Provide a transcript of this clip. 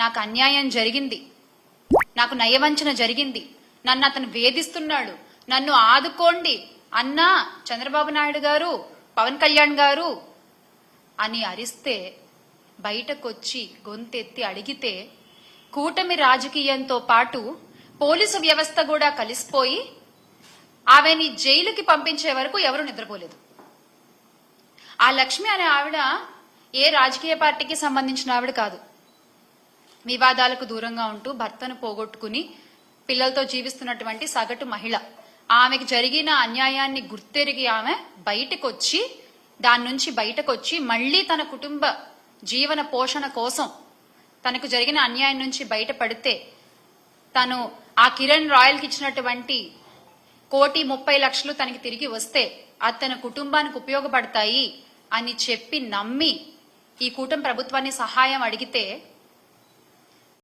నాకు అన్యాయం జరిగింది. నాకు నయవంచన జరిగింది. నన్ను అతను వేధిస్తున్నాడు. నన్ను ఆదుకోండి. అన్నా చంద్రబాబు నాయుడు గారు పవన్ కళ్యాణ్ గారు అని అరిస్తే బయటకొచ్చి గొంతెత్తి అడిగితే కూటమి రాజకీయంతో పాటు పోలీసు వ్యవస్థ కూడా కలిసిపోయి ఆమెని జైలుకి పంపించే వరకు ఎవరు నిద్రపోలేదు. ఆ లక్ష్మి అనే ఆవిడ ఏ రాజకీయ పార్టీకి సంబంధించిన ఆవిడ కాదు. వివాదాలకు దూరంగా ఉంటూ భర్తను పోగొట్టుకుని పిల్లలతో జీవిస్తున్నటువంటి సగటు మహిళ. ఆమెకు జరిగిన అన్యాయాన్ని గుర్తెరిగి ఆమె బయటకొచ్చి దాని నుంచి బయటకొచ్చి మళ్ళీ తన కుటుంబ జీవన పోషణ కోసం తనకు జరిగిన అన్యాయం నుంచి బయటపడితే తను ఆ కిరణ్ రాయల్కి ఇచ్చినటువంటి కోటి ముప్పై లక్షలు తనకి తిరిగి వస్తే అతని కుటుంబానికి ఉపయోగపడతాయి అని చెప్పి నమ్మి ఈ కూటమి ప్రభుత్వాన్ని సహాయం అడిగితే